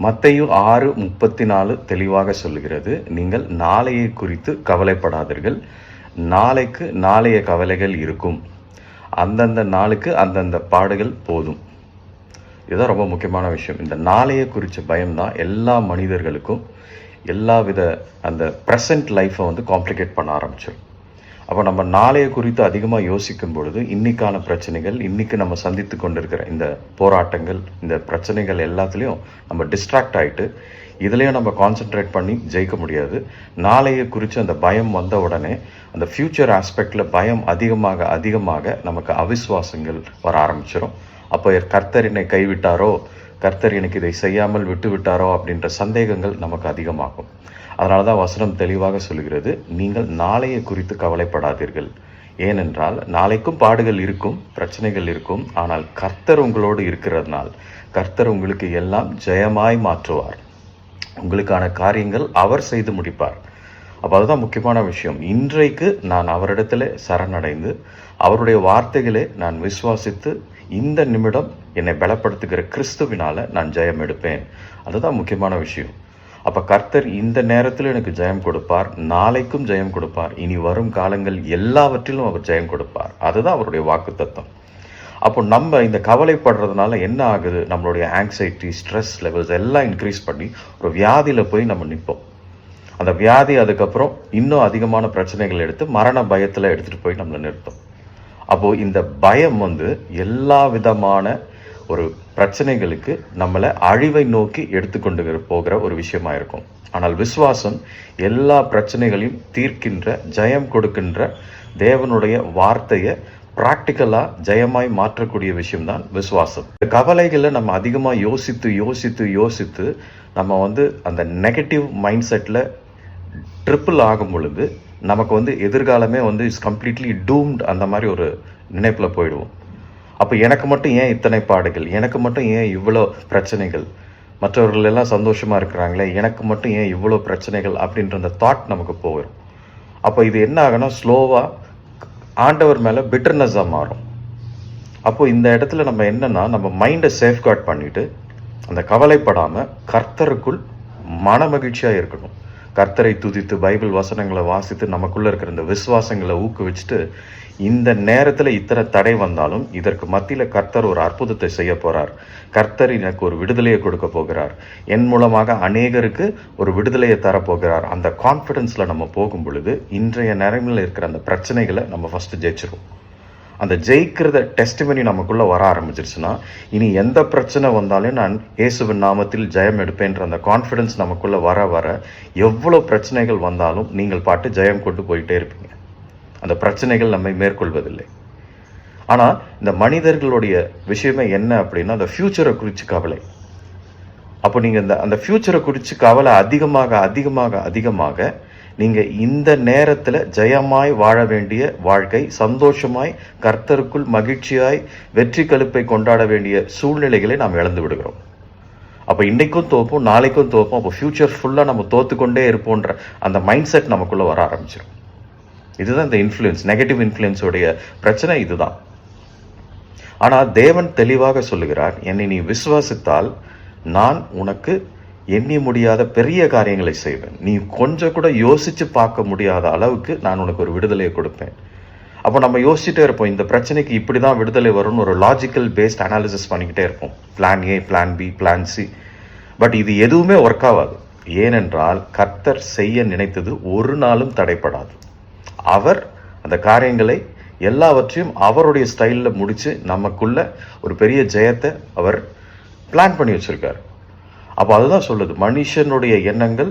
மத்தையு ஆறு முப்பத்தி நாலு தெளிவாக சொல்லுகிறது. நீங்கள் நாளையை குறித்து கவலைப்படாதீர்கள். நாளைக்கு நாளைய கவலைகள் இருக்கும். அந்தந்த நாளுக்கு அந்தந்த பாடுகள் போதும். இதுதான் ரொம்ப முக்கியமான விஷயம். இந்த நாளையை குறித்த பயம்தான் எல்லா மனிதர்களுக்கும் எல்லா வித அந்த ப்ரெசன்ட் லைஃப்பை வந்து காம்ப்ளிகேட் பண்ண ஆரம்பிச்சிடும் அப்போ நம்ம நாளைய குறித்து அதிகமாக யோசிக்கும் பொழுது இன்னைக்கான பிரச்சனைகள் இன்னைக்கு நம்ம சந்தித்து கொண்டிருக்கிற இந்த போராட்டங்கள் இந்த பிரச்சனைகள் எல்லாத்துலேயும் நம்ம டிஸ்ட்ராக்ட் ஆகிட்டு இதுலேயும் நம்ம கான்சென்ட்ரேட் பண்ணி ஜெயிக்க முடியாது. நாளைய குறித்து அந்த பயம் வந்த உடனே அந்த ஃப்யூச்சர் ஆஸ்பெக்டில் பயம் அதிகமாக அதிகமாக நமக்கு அவிஸ்வாசங்கள் வர ஆரம்பிச்சிடும் அப்போ கர்த்தர் என்னை கைவிட்டாரோ கர்த்தர் எனக்கு இதை செய்யாமல் விட்டு விட்டாரோ அப்படின்ற சந்தேகங்கள் நமக்கு அதிகமாகும். அதனால தான் வசனம் தெளிவாக சொல்கிறது நீங்கள் நாளையை குறித்து கவலைப்படாதீர்கள். ஏனென்றால் நாளைக்கும் பாடுகள் இருக்கும் பிரச்சனைகள் இருக்கும். ஆனால் கர்த்தர் உங்களோடு இருக்கிறதுனால் கர்த்தர் உங்களுக்கு எல்லாம் ஜெயமாய் மாற்றுவார். உங்களுக்கான காரியங்கள் அவர் செய்து முடிப்பார். அப்போ அதுதான் முக்கியமான விஷயம். இன்றைக்கு நான் அவரிடத்துல சரணடைந்து அவருடைய வார்த்தைகளை நான் விசுவாசித்து இந்த நிமிடம் என்னை பலப்படுத்துகிற கிறிஸ்துவினால நான் ஜெயம் எடுப்பேன். அதுதான் முக்கியமான விஷயம். அப்போ கர்த்தர் இந்த நேரத்தில் எனக்கு ஜெயம் கொடுப்பார் நாளைக்கும் ஜெயம் கொடுப்பார் இனி வரும் காலங்கள் எல்லாவற்றிலும் அவர் ஜெயம் கொடுப்பார். அதுதான் அவருடைய வாக்கு தத்துவம் அப்போ நம்ம இந்த கவலைப்படுறதுனால என்ன ஆகுது? நம்மளுடைய ஆங்ஸைட்டி ஸ்ட்ரெஸ் லெவல்ஸ் எல்லாம் இன்க்ரீஸ் பண்ணி ஒரு வியாதியில் போய் நம்ம நிற்போம். அந்த வியாதி அதுக்கப்புறம் இன்னும் அதிகமான பிரச்சனைகள் எடுத்து மரண பயத்தில் எடுத்துகிட்டு போய் நம்மளை நிறுத்தும். அப்போது இந்த பயம் வந்து எல்லா விதமான ஒரு பிரச்சனைகளுக்கு நம்மளை அழிவை நோக்கி எடுத்துக்கொண்டு போகிற ஒரு விஷயமா இருக்கும். ஆனால் விசுவாசம் எல்லா பிரச்சனைகளையும் தீர்க்கின்ற ஜெயம் கொடுக்கின்ற தேவனுடைய வார்த்தையை ப்ராக்டிக்கலாக ஜெயமாய் மாற்றக்கூடிய விஷயம்தான் விசுவாசம். இந்த கவலைகளை நம்ம அதிகமாக யோசித்து யோசித்து யோசித்து நம்ம வந்து அந்த நெகட்டிவ் மைண்ட் செட்டில் ட்ரிப்பிள் ஆகும் பொழுது நமக்கு வந்து எதிர்காலமே வந்து இஸ் கம்ப்ளீட்லி டூம்ட் அந்த மாதிரி ஒரு நினைப்பில் போயிடுவோம். அப்போ எனக்கு மட்டும் ஏன் இத்தனை பாடுகள்? எனக்கு மட்டும் ஏன் இவ்வளோ பிரச்சனைகள்? மற்றவர்கள் எல்லாம் சந்தோஷமாக இருக்கிறாங்களே எனக்கு மட்டும் ஏன் இவ்வளோ பிரச்சனைகள் அப்படின்ற அந்த தாட் நமக்கு போயிடும் அப்போ இது என்ன ஆகுனா ஸ்லோவாக ஆண்டவர் மேலே பிட்டர்னஸாக மாறும். அப்போது இந்த இடத்துல நம்ம என்னென்னா நம்ம மைண்டை சேஃப்கார்ட் பண்ணிவிட்டு அந்த கவலைப்படாமல் கர்த்தருக்குள் மன மகிழ்ச்சியாக இருக்கணும். கர்த்தரை துதித்து பைபிள் வசனங்களை வாசித்து நமக்குள்ள இருக்கிற இந்த விசுவாசங்களை ஊக்குவிச்சுட்டு இந்த நேரத்தில் இத்தனை தடை வந்தாலும் இதற்கு மத்தியில் கர்த்தர் ஒரு அற்புதத்தை செய்ய போகிறார் கர்த்தர் எனக்கு ஒரு விடுதலையை கொடுக்க போகிறார். என் மூலமாக அநேகருக்கு ஒரு விடுதலையை தரப்போகிறார். அந்த கான்ஃபிடென்ஸில் நம்ம போகும் பொழுது இன்றைய நிலைமையில் இருக்கிற அந்த பிரச்சனைகளை நம்ம ஃபஸ்ட்டு ஜெயிச்சிருவோம். அந்த ஜெயிக்கிறத டெஸ்டிமனி நமக்குள்ள வர ஆரம்பிச்சிருச்சுன்னா இனி எந்த பிரச்சனை வந்தாலும் நான் இயேசுவின் நாமத்தில் ஜெயம் எடுப்பேன்ற அந்த கான்ஃபிடன்ஸ் நமக்குள்ள வர வர எவ்வளோ பிரச்சனைகள் வந்தாலும் நீங்கள் பாட்டு ஜெயம் கொண்டு போயிட்டே இருப்பீங்க. அந்த பிரச்சனைகள் நம்மை மேற்கொள்வதில்லை. ஆனால் இந்த மனிதர்களுடைய விஷயமே என்ன அப்படின்னா அந்த ஃப்யூச்சரை குறித்து கவலை. அப்போ நீங்கள் இந்த அந்த ஃப்யூச்சரை குறித்து கவலை அதிகமாக அதிகமாக அதிகமாக நீங்கள் இந்த நேரத்தில் ஜெயமாய் வாழ வேண்டிய வாழ்க்கை சந்தோஷமாய் கர்த்தருக்குள் மகிழ்ச்சியாய் வெற்றி கழுப்பை கொண்டாட வேண்டிய சூழ்நிலைகளை நாம் இழந்து விடுகிறோம். அப்போ இன்றைக்கும் தோப்போம் நாளைக்கும் தோப்போம் அப்போ ஃப்யூச்சர் ஃபுல்லாக நம்ம தோத்துக்கொண்டே இருப்போன்ற அந்த மைண்ட் செட் நமக்குள்ளே வர ஆரம்பிச்சிடும் இதுதான் இந்த இன்ஃப்ளூயன்ஸ் நெகட்டிவ் இன்ஃப்ளூயன்ஸோடைய பிரச்சனை இதுதான். ஆனால் தேவன் தெளிவாக சொல்லுகிறார் என்னை நீ விசுவாசித்தால் நான் உனக்கு எண்ணி முடியாத பெரிய காரியங்களை செய்வேன். நீ கொஞ்சம் கூட யோசித்து பார்க்க முடியாத அளவுக்கு நான் உனக்கு ஒரு விடுதலையை கொடுப்பேன். அப்போ நம்ம யோசிச்சுட்டே இருப்போம் இந்த பிரச்சனைக்கு இப்படி தான் விடுதலை வரும்னு ஒரு லாஜிக்கல் பேஸ்ட் அனாலிசிஸ் பண்ணிக்கிட்டே இருப்போம். Plan A plan B plan C but இது எதுவுமே ஒர்க் ஆகாது. ஏனென்றால் கர்த்தர் செய்ய நினைத்தது ஒரு நாளும் தடைப்படாது. அவர் அந்த காரியங்களை எல்லாவற்றையும் அவருடைய ஸ்டைலில் முடித்து நமக்குள்ள ஒரு பெரிய ஜெயத்தை அவர் பிளான் பண்ணி வச்சுருக்கார். அப்போ அதுதான் சொல்லுது. மனுஷனுடைய எண்ணங்கள்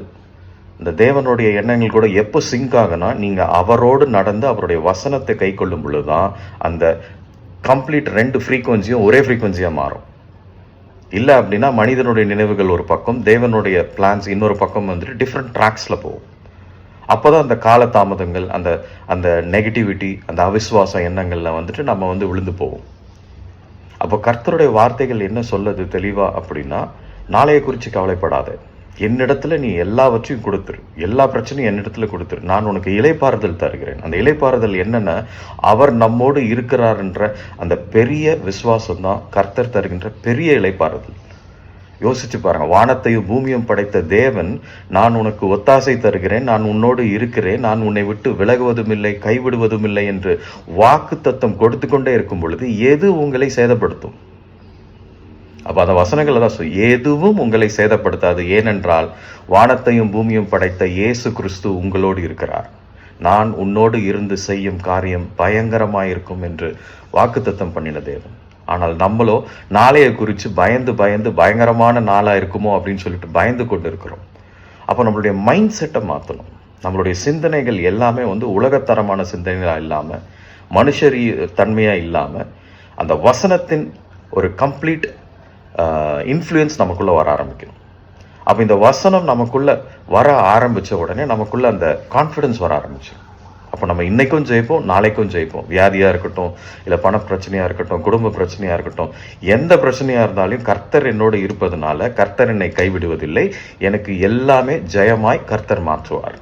இந்த தேவனுடைய எண்ணங்கள் கூட எப்போ சிங்க் ஆகுனா நீங்கள் அவரோடு நடந்து அவருடைய வசனத்தை கை கொள்ளும் பொழுது தான் அந்த கம்ப்ளீட் ரெண்டு ஃப்ரீக்குவன்சியும் ஒரே ஃப்ரீக்குவன்சியாக மாறும். இல்லை அப்படின்னா மனிதனுடைய நினைவுகள் ஒரு பக்கம் தேவனுடைய பிளான்ஸ் இன்னொரு பக்கம் வந்துட்டு டிஃப்ரெண்ட் ட்ராக்ஸில் போகும். அப்போ தான் அந்த காலதாமதங்கள் அந்த அந்த நெகட்டிவிட்டி அந்த அவிசுவாச எண்ணங்களில் வந்துட்டு நம்ம வந்து விழுந்து போவோம் அப்போ கர்த்தருடைய வார்த்தைகள் என்ன சொல்லுது தெளிவாக அப்படின்னா நாளைய குறித்து கவலைப்படாத. என்னிடத்துல நீ எல்லாவற்றையும் கொடுத்துரு. எல்லா பிரச்சனையும் என்னிடத்துல கொடுத்துரு. நான் உனக்கு இலைப்பாறுதல் தருகிறேன். அந்த இலைப்பாறுதல் என்னன்னா அவர் நம்மோடு இருக்கிறாருன்ற அந்த பெரிய விசுவாசம் தான் கர்த்தர் தருகின்ற பெரிய இலைப்பாறுதல். யோசிச்சு பாருங்க. வானத்தையும் பூமியும் படைத்த தேவன் நான் உனக்கு ஒத்தாசை தருகிறேன் நான் உன்னோடு இருக்கிறேன் நான் உன்னை விட்டு விலகுவதும் இல்லை கைவிடுவதும் இல்லை என்று வாக்கு தத்தம் கொடுத்து கொண்டே இருக்கும் பொழுது எது உங்களை சேதப்படுத்தும்? அப்போ அந்த வசனங்கள் தான் சொல்லு எதுவும் உங்களை சேதப்படுத்தாது. ஏனென்றால் வானத்தையும் பூமியும் படைத்த இயேசு கிறிஸ்து உங்களோடு இருக்கிறார். நான் உன்னோடு இருந்து செய்யும் காரியம் பயங்கரமாயிருக்கும் என்று வாக்குத்தத்தம் பண்ணின தேவன். ஆனால் நம்மளோ நாளையை குறித்து பயந்து பயந்து பயங்கரமான நாளாக இருக்குமோ அப்படின்னு சொல்லிட்டு பயந்து கொண்டு இருக்கிறோம் அப்போ நம்மளுடைய மைண்ட் செட்டை மாற்றணும் நம்மளுடைய சிந்தனைகள் எல்லாமே வந்து உலகத்தரமான சிந்தனைகளாக இல்லாமல் மனுஷரி தன்மையாக இல்லாமல் அந்த வசனத்தின் ஒரு கம்ப்ளீட் இன்ஃப்ளூயன்ஸ் நமக்குள்ளே வர ஆரம்பிக்கணும் அப்போ இந்த வசனம் நமக்குள்ளே வர ஆரம்பித்த உடனே நமக்குள்ளே அந்த கான்ஃபிடன்ஸ் வர ஆரம்பிச்சு அப்போ நம்ம இன்றைக்கும் ஜெயிப்போம் நாளைக்கும் ஜெயிப்போம். வியாதியாக இருக்கட்டும் இல்லை பண பிரச்சனையாக இருக்கட்டும் குடும்ப பிரச்சனையாக இருக்கட்டும் எந்த பிரச்சனையாக இருந்தாலும் கர்த்தர் என்னோடு இருப்பதனால கர்த்தர் என்னை கைவிடுவதில்லை. எனக்கு எல்லாமே ஜெயமாய் கர்த்தர் மாற்றுவார்.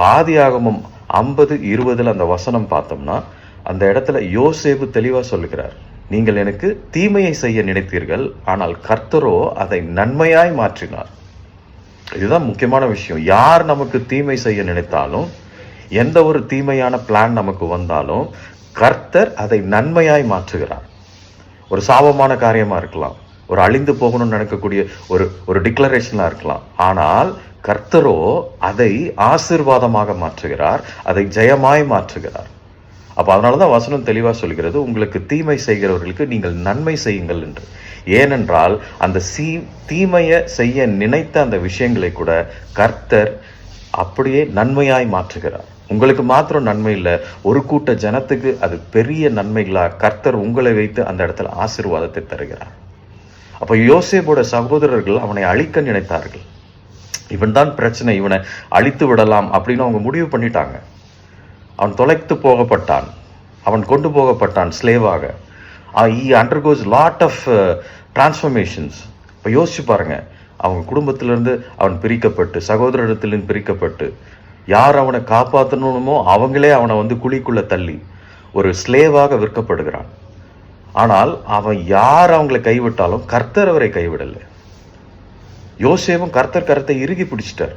பாதியாகமும் ஐம்பது இருபதில் அந்த வசனம் பார்த்தோம்னா அந்த இடத்துல யோசேபு தெளிவாக சொல்லுகிறார். நீங்கள் எனக்கு தீமையை செய்ய நினைத்தீர்கள் ஆனால் கர்த்தரோ அதை நன்மையாய் மாற்றினார். இதுதான் முக்கியமான விஷயம். யார் நமக்கு தீமை செய்ய நினைத்தாலும் எந்த ஒரு தீமையான பிளான் நமக்கு வந்தாலும் கர்த்தர் அதை நன்மையாய் மாற்றுகிறார். ஒரு சாபமான காரியமா இருக்கலாம் ஒரு அழிந்து போகணும்னு நினைக்கக்கூடிய ஒரு ஒரு டிக்ளரேஷனாக இருக்கலாம். ஆனால் கர்த்தரோ அதை ஆசீர்வாதமாக மாற்றுகிறார் அதை ஜெயமாய் மாற்றுகிறார். அப்போ அதனால தான் வசனம் தெளிவாக சொல்கிறது உங்களுக்கு தீமை செய்கிறவர்களுக்கு நீங்கள் நன்மை செய்யுங்கள் என்று. ஏனென்றால் அந்த சீ தீமையை செய்ய நினைத்த அந்த விஷயங்களை கூட கர்த்தர் அப்படியே நன்மையாய் மாற்றுகிறார். உங்களுக்கு மாத்திரம் நன்மை இல்லை ஒரு கூட்ட ஜனத்துக்கு அது பெரிய நன்மைகளாக கர்த்தர் உங்களை வைத்து அந்த இடத்துல ஆசீர்வாதத்தை தருகிறார். அப்போ யோசேப்போட சகோதரர்கள் அவனை அழிக்க நினைத்தார்கள். இவன் தான் பிரச்சனை இவனை அழித்து விடலாம் அப்படின்னு அவங்க முடிவு பண்ணிட்டாங்க. அவன் தொலைத்து போகப்பட்டான். அவன் கொண்டு போகப்பட்டான் ஸ்லேவாக ஈ அண்டர்கோஸ் லாட் ஆஃப் டிரான்ஸ்ஃபர்மேஷன்ஸ் இப்போ யோசிச்சு பாருங்க. அவங்க குடும்பத்திலேருந்து அவன் பிரிக்கப்பட்டு சகோதரத்திலிருந்து பிரிக்கப்பட்டு யார் அவனை காப்பாற்றணுமோ அவங்களே அவனை வந்து குழிக்குள்ளே தள்ளி ஒரு ஸ்லேவாக விற்கப்படுகிறான். ஆனால் அவன் யார் அவங்களை கைவிட்டாலும் கர்த்தர் அவரை கைவிடலை. யோசேவும் கர்த்தர் கரத்தை இறுகி பிடிச்சிட்டார்.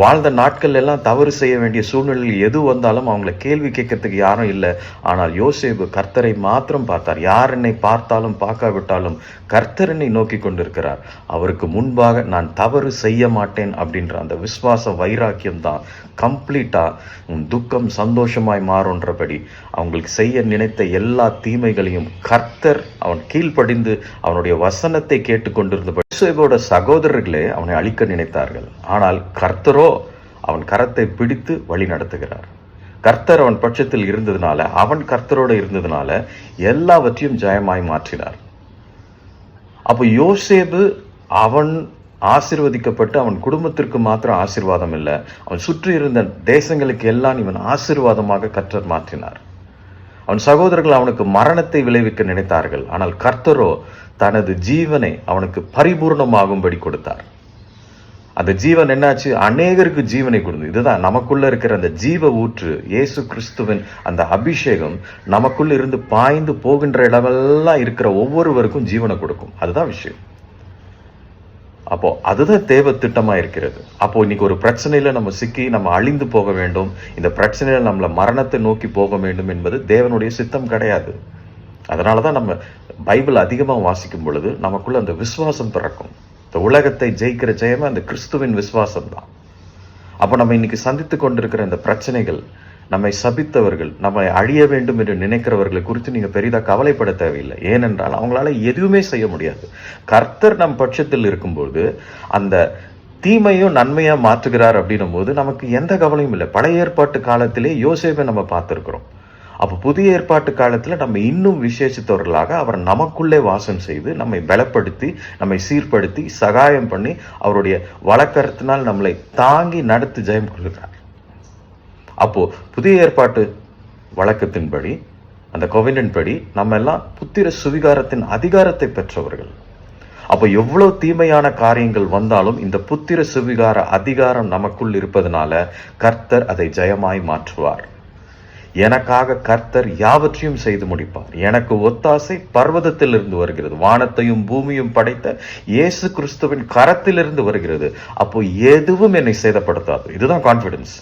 வாழ்ந்த நாட்கள் எல்லாம் தவறு செய்ய வேண்டிய சூழ்நிலையில் எது வந்தாலும் அவங்கள கேள்வி கேட்கறதுக்கு யாரும் இல்லை. ஆனால் யோசேபு கர்த்தரை மாத்திரம் பார்த்தார். யார் என்னை பார்த்தாலும் பார்க்காவிட்டாலும் கர்த்தர் என்னை நோக்கி கொண்டிருக்கிறார். அவருக்கு முன்பாக நான் தவறு செய்ய மாட்டேன் அப்படின்ற அந்த விஸ்வாச வைராக்கியம் தான் கம்ப்ளீட்டா உன் துக்கம் சந்தோஷமாய் மாறுன்றபடி அவங்களுக்கு செய்ய நினைத்த எல்லா தீமைகளையும் கர்த்தர் அவன் கீழ்ப்படிந்து அவனுடைய வசனத்தை கேட்டுக்கொண்டிருந்தபடி யோசேபோட சகோதரர்களே அவனை அழிக்க நினைத்தார்கள். ஆனால் கர்த்தரோ அவன் கரத்தை பிடித்து வழி நடத்துகிறார். கர்த்தர் அவன் பட்சத்தில் இருந்ததுனால அவன் கர்த்தரோடு இருந்ததுனால எல்லாவற்றையும் ஜெயமாய் மாற்றினார். அப்போ யோசேபு அவன் ஆசிர்வதிக்கப்பட்டு அவன் குடும்பத்திற்கு மாத்திரம் ஆசிர்வாதம் இல்லை. அவன் சுற்றி இருந்த தேசங்களுக்கு எல்லாம் இவன் ஆசிர்வாதமாக கர்த்தர் மாற்றினார். அவன் சகோதரர்கள் அவனுக்கு மரணத்தை விளைவிக்க நினைத்தார்கள். ஆனால் கர்த்தரோ தனது ஜீவனை அவனுக்கு பரிபூர்ணமாகும்படி கொடுத்தார். அந்த ஜீவன் என்னாச்சு? அநேகருக்கு ஜீவனை கொடுத்து இதுதான் நமக்குள்ள இருக்கிற அந்த ஜீவ ஊற்று இயேசு கிறிஸ்துவின் அந்த அபிஷேகம் நமக்குள்ள இருந்து பாய்ந்து போகின்ற இடமெல்லாம் இருக்கிற ஒவ்வொருவருக்கும் ஜீவனை கொடுக்கும். அதுதான் விஷயம். அப்போ அதுதான் தேவ திட்டமா இருக்கிறது. அப்போ இன்னைக்கு ஒரு பிரச்சனையில நம்ம சிக்கி நம்ம அழிந்து போக வேண்டும். இந்த பிரச்சனையில நம்மள மரணத்தை நோக்கி போக வேண்டும் என்பது தேவனுடைய சித்தம் கிடையாது. அதனாலதான் நம்ம பைபிள் அதிகமாக வாசிக்கும் பொழுது நமக்குள்ள அந்த விசுவாசம் பிறக்கும். இந்த உலகத்தை ஜெயிக்கிற ஜெயமே அந்த கிறிஸ்துவின் விசுவாசம் தான் அப்போ நம்ம இன்னைக்கு சந்தித்து கொண்டிருக்கிற இந்த பிரச்சனைகள் நம்மை சபித்தவர்கள் நம்மை அழிய வேண்டும் என்று நினைக்கிறவர்களை குறித்து நீங்க பெரிதா கவலைப்பட தேவையில்லை. ஏனென்றால் அவங்களால எதுவுமே செய்ய முடியாது. கர்த்தர் நம் பட்சத்தில் இருக்கும்போது அந்த தீமையும் நன்மையா மாற்றுகிறார் அப்படின்னும் போது நமக்கு எந்த கவலையும் இல்லை. பழைய ஏற்பாட்டு காலத்திலே யோசேவை நம்ம பார்த்துருக்குறோம். அப்போ புதிய ஏற்பாட்டு காலத்தில் நம்ம இன்னும் விசேஷித்தவர்களாக அவர் நமக்குள்ளே வாசம் செய்து நம்மை பலப்படுத்தி நம்மை சீர்படுத்தி சகாயம் பண்ணி அவருடைய வழக்கரத்தினால் நம்மளை தாங்கி நடத்தி ஜெயம் கொள்கிறார். அப்போ புதிய ஏற்பாட்டு வழக்கத்தின்படி அந்த கோவிலின் படி நம்ம எல்லாம் புத்திர சுவிகாரத்தின் அதிகாரத்தை பெற்றவர்கள். அப்போ எவ்வளவு தீமையான காரியங்கள் வந்தாலும் இந்த புத்திர சுவிகார அதிகாரம் நமக்குள் இருப்பதனால கர்த்தர் அதை ஜெயமாய் மாற்றுவார். எனக்காக கர்த்தர் யாவற்றையும் செய்து முடிப்பார். எனக்கு ஒத்தாசை பர்வதத்திலிருந்து வருகிறது. வானத்தையும் பூமியும் படைத்த இயேசு கிறிஸ்துவின் கரத்திலிருந்து வருகிறது. அப்போ எதுவும் என்னை சேதப்படுத்தாது. இதுதான் கான்ஃபிடன்ஸ்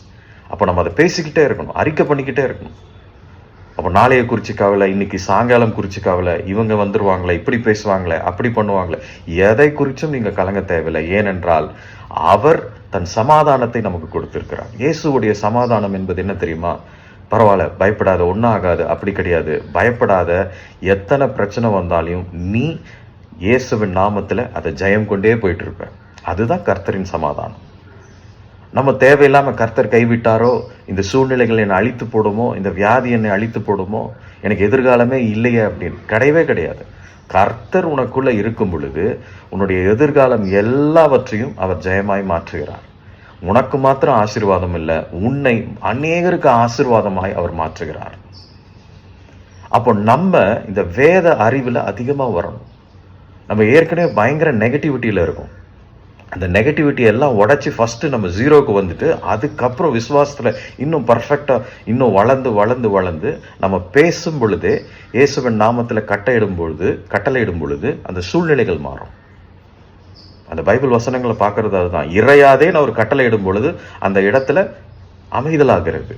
அப்போ நம்ம அதை பேசிக்கிட்டே இருக்கணும். அறிக்கை பண்ணிக்கிட்டே இருக்கணும். அப்போ நாளைய குறிச்சு இன்னைக்கு சாயங்காலம் குறிச்சு இவங்க வந்துருவாங்களே இப்படி பேசுவாங்களே அப்படி பண்ணுவாங்களே எதை குறிச்சும் நீங்க கலங்க தேவையில்லை. ஏனென்றால் அவர் தன் சமாதானத்தை நமக்கு கொடுத்திருக்கிறார். இயேசுவுடைய சமாதானம் என்பது என்ன தெரியுமா? பரவாயில்ல பயப்படாத ஒன்றும் ஆகாது அப்படி கிடையாது. பயப்படாத எத்தனை பிரச்சனை வந்தாலையும் நீ இயேசுவின் நாமத்தில் அதை ஜெயம் கொண்டே போயிட்டு இருப்ப. அதுதான் கர்த்தரின் சமாதானம். நம்ம தேவையில்லாமல் கர்த்தர் கைவிட்டாரோ இந்த சூழ்நிலைகள் என்னை அழித்து போடுமோ இந்த வியாதி என்னை அழித்து போடுமோ எனக்கு எதிர்காலமே இல்லையே அப்படின்னு கிடையவே கிடையாது. கர்த்தர் உனக்குள்ளே இருக்கும் பொழுது உன்னுடைய எதிர்காலம் எல்லாவற்றையும் அவர் ஜெயமாய் மாற்றுகிறார். உனக்கு மாத்திரம் ஆசீர்வாதம் இல்லை உன்னை அநேகருக்கு ஆசீர்வாதமாய் அவர் மாற்றுகிறார். அப்போ நம்ம இந்த வேத அறிவில் அதிகமாக வரணும். நம்ம ஏற்கனவே பயங்கர நெகட்டிவிட்டியில் இருக்கோம். அந்த நெகட்டிவிட்டி எல்லாம் உடைச்சி ஃபஸ்ட்டு நம்ம ஜீரோக்கு வந்துட்டு அதுக்கப்புறம் விசுவாசத்தில் இன்னும் பர்ஃபெக்டாக இன்னும் வளர்ந்து வளர்ந்து வளர்ந்து நம்ம பேசும் பொழுதே இயேசுவின் நாமத்தில் கட்டையிடும் பொழுது கட்டளையிடும் பொழுது அந்த சூழ்நிலைகள் மாறும். அந்த பைபிள் வசனங்களை பார்க்கறது அதுதான். இறையாதேன்னு அவர் கட்டளையிடும் பொழுது அந்த இடத்துல அமைதலாகிறது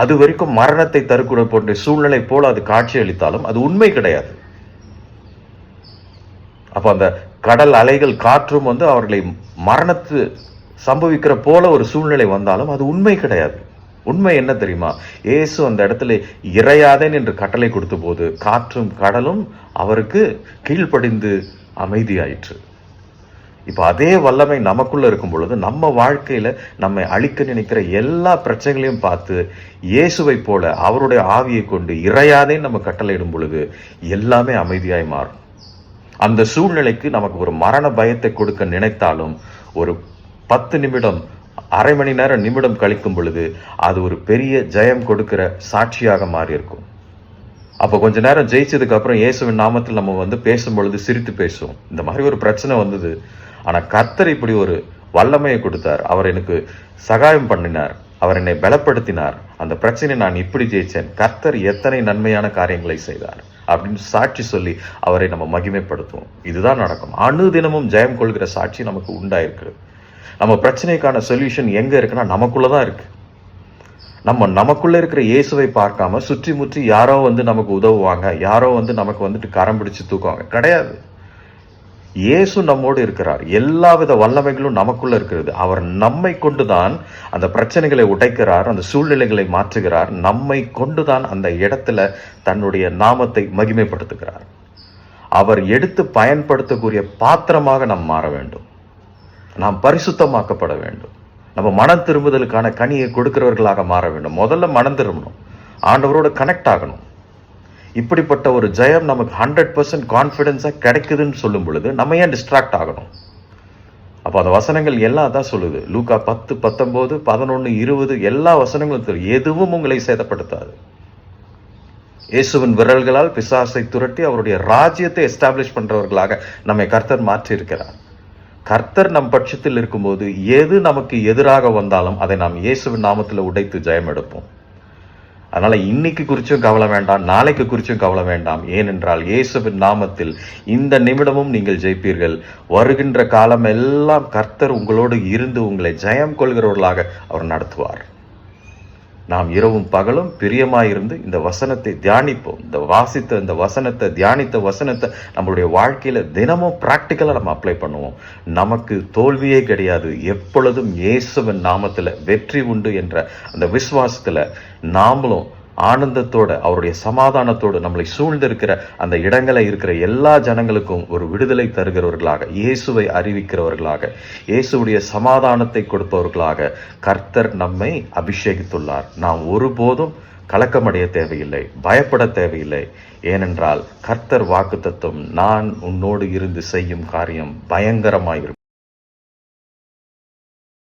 அது வரைக்கும் மரணத்தை தருக்கூட போன்ற சூழ்நிலை போல அது காட்சி அளித்தாலும் அது உண்மை கிடையாது. அப்போ அந்த கடல் அலைகள் காற்றும் வந்து அவர்களை மரணத்து சம்பவிக்கிற போல ஒரு சூழ்நிலை வந்தாலும் அது உண்மை கிடையாது. உண்மை என்ன தெரியுமா? இயேசு அந்த இடத்துல இறையாதேன் என்று கட்டளை கொடுத்த போது காற்றும் கடலும் அவருக்கு கீழ்ப்படிந்து அமைதியாயிற்று. இப்போ அதே வல்லமை நமக்குள்ளே இருக்கும் பொழுது நம்ம வாழ்க்கையில் நம்மை அழிக்க நினைக்கிற எல்லா பிரச்சனைகளையும் பார்த்து இயேசுவை போல அவருடைய ஆவியை கொண்டு இறையாதே நம்ம கட்டளையிடும் பொழுது எல்லாமே அமைதியாய் மாறும். அந்த சூழ்நிலைக்கு நமக்கு ஒரு மரண பயத்தை கொடுக்க நினைத்தாலும் ஒரு பத்து நிமிடம் அரை மணி நேரம் நிமிடம் கழிக்கும் பொழுது அது ஒரு பெரிய ஜெயம் கொடுக்கிற சாட்சியாக மாறியிருக்கும். அப்போ கொஞ்ச நேரம் ஜெயிச்சதுக்கு அப்புறம் இயேசுவின் நாமத்தில் நம்ம வந்து பேசும்பொழுது சிரித்து பேசுவோம். இந்த மாதிரி ஒரு பிரச்சனை வந்தது. ஆனால் கர்த்தர் இப்படி ஒரு வல்லமையை கொடுத்தார். அவர் எனக்கு சகாயம் பண்ணினார். அவர் என்னை பலப்படுத்தினார். அந்த பிரச்சனையை நான் இப்படி ஜெயிச்சேன். கர்த்தர் எத்தனை நன்மையான காரியங்களை செய்தார் அப்படின்னு சாட்சி சொல்லி அவரை நம்ம மகிமைப்படுத்துவோம். இதுதான் நடக்கும். அணு தினமும் ஜெயம் கொள்கிற சாட்சி நமக்கு உண்டாயிருக்கு. நம்ம பிரச்சனைக்கான சொல்யூஷன் எங்க இருக்குன்னா நமக்குள்ள தான் இருக்கு. நம்ம நமக்குள்ள இருக்கிற இயேசுவை பார்க்காம சுற்றி முற்றி யாரோ வந்து நமக்கு உதவுவாங்க. யாரோ வந்து நமக்கு வந்துட்டு கரம் பிடிச்சு தூக்குவாங்க. கிடையாது. இயேசு நம்மோடு இருக்கிறார். எல்லாவித வல்லமைகளும் நமக்குள்ள இருக்கிறது. அவர் நம்மை கொண்டுதான் அந்த பிரச்சனைகளை உடைக்கிறார் அந்த சூழ்நிலைகளை மாற்றுகிறார். நம்மை கொண்டுதான் அந்த இடத்துல தன்னுடைய நாமத்தை மகிமைப்படுத்துகிறார். அவர் எடுத்து பயன்படுத்தக்கூடிய பாத்திரமாக நாம் மாற வேண்டும். நாம் பரிசுத்தமாக்கப்பட வேண்டும். நம்ம மனம் திரும்புதலுக்கான கனியை கொடுக்கிறவர்களாக மாற வேண்டும். முதல்ல மனம் திரும்பணும். ஆண்டவரோட கனெக்ட் ஆகணும். இப்படிப்பட்ட ஒரு ஜெயம் நமக்கு ஹண்ட்ரட் பர்சன்ட் கான்ஃபிடென்ஸாக கிடைக்குதுன்னு சொல்லும் பொழுது நம்ம ஏன் டிஸ்ட்ராக்ட் ஆகணும்? அப்போ அந்த வசனங்கள் எல்லாம் தான் சொல்லுது. லூக்கா பத்து பத்தொம்போது பதினொன்று இருபது எல்லா வசனங்களும் தெரியும். எதுவும் உங்களை சேதப்படுத்தாது. இயேசுவின் விரல்களால் பிசாசை துரட்டி அவருடைய ராஜ்யத்தை எஸ்டாப்ளிஷ் பண்ணுறவர்களாக நம்மை கர்த்தர் மாற்றியிருக்கிறார். கர்த்தர் நம் பட்சத்தில் இருக்கும்போது எது நமக்கு எதிராக வந்தாலும் அதை நாம் இயேசுவின் நாமத்தில் உடைத்து ஜெயம் எடுப்போம் அதனால் இன்னைக்கு குறிச்சும் கவலை வேண்டாம் நாளைக்கு குறிச்சும் கவலை வேண்டாம். ஏனென்றால் இயேசுவின் நாமத்தில் இந்த நிமிடமும் நீங்கள் ஜெயிப்பீர்கள். வருகின்ற காலம் எல்லாம் கர்த்தர் உங்களோடு இருந்து உங்களை ஜெயம் கொள்கிறவர்களாக அவர் நடத்துவார். நாம் இரவும் பகலும் பிரியமாயிருந்து இந்த வசனத்தை தியானிப்போம். இந்த வாசித்த இந்த வசனத்தை தியானித்த வசனத்தை நம்மளுடைய வாழ்க்கையில தினமும் பிராக்டிக்கலா நம்ம அப்ளை பண்ணுவோம். நமக்கு தோல்வியே கிடையாது. எப்பொழுதும் இயேசுவின் நாமத்துல வெற்றி உண்டு என்ற அந்த விசுவாசத்துல நாமளும் ஆனந்தத்தோட அவருடைய சமாதானத்தோடு நம்மளை சூழ்ந்திருக்கிற அந்த இடங்களை இருக்கிற எல்லா ஜனங்களுக்கும் ஒரு விடுதலை தருகிறவர்களாக இயேசுவை அறிவிக்கிறவர்களாக இயேசுடைய சமாதானத்தை கொடுப்பவர்களாக கர்த்தர் நம்மை அபிஷேகித்துள்ளார். நாம் ஒருபோதும் கலக்கமடைய தேவையில்லை பயப்பட தேவையில்லை. ஏனென்றால் கர்த்தர் வாக்கு தத்துவம் நான் உன்னோடு இருந்து செய்யும் காரியம் பயங்கரமாயிருக்கும்.